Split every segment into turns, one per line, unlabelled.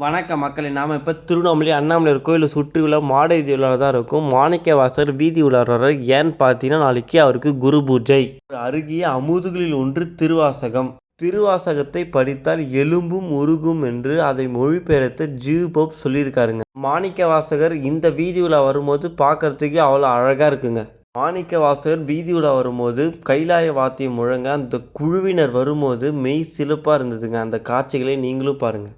வணக்கம் மக்களை நாம் இப்போ திருவண்ணாமலை அண்ணாமலையார் கோயில் சுற்றி உள்ள மாட வீதி உள்ளார தான் இருக்கும். மாணிக்க வாசகர் வீதி உள்ளார ஏன்னு பார்த்தீங்கன்னா நாளைக்கு அவருக்கு குரு பூஜை. அருகிய அமுதுகளில் ஒன்று திருவாசகம். திருவாசகத்தை படித்தால் எலும்பும் உருகும் என்று அதை மொழிபெயர்த்த ஜீவ் போப் சொல்லியிருக்காருங்க. மாணிக்க வாசகர் இந்த வீதி உலா வரும்போது பார்க்கறதுக்கு அவ்வளோ அழகாக இருக்குங்க. மாணிக்க வாசகர் வீதி உலா வரும்போது கைலாய வாத்தியம் முழங்க அந்த குழுவினர் வரும்போது மெய் சிலுப்பாக இருந்ததுங்க. அந்த காட்சிகளை நீங்களும் பாருங்கள்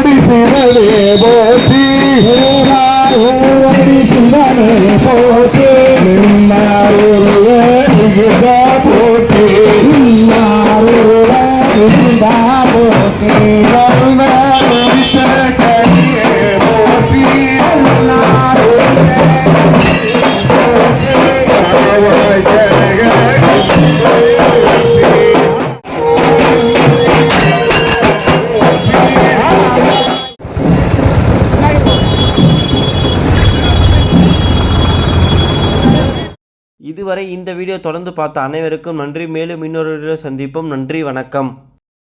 ஓடி சிவனே போற்றி ஓடி சிவனே போற்றி நின்னாருவா போற்றி நின்னாருவா போற்றி கையே போற்றி
இதுவரை இந்த வீடியோ தொடர்ந்து பார்த்த அனைவருக்கும் நன்றி. மேலும் இன்னொரு வீடியோ சந்திப்போம். நன்றி. வணக்கம்.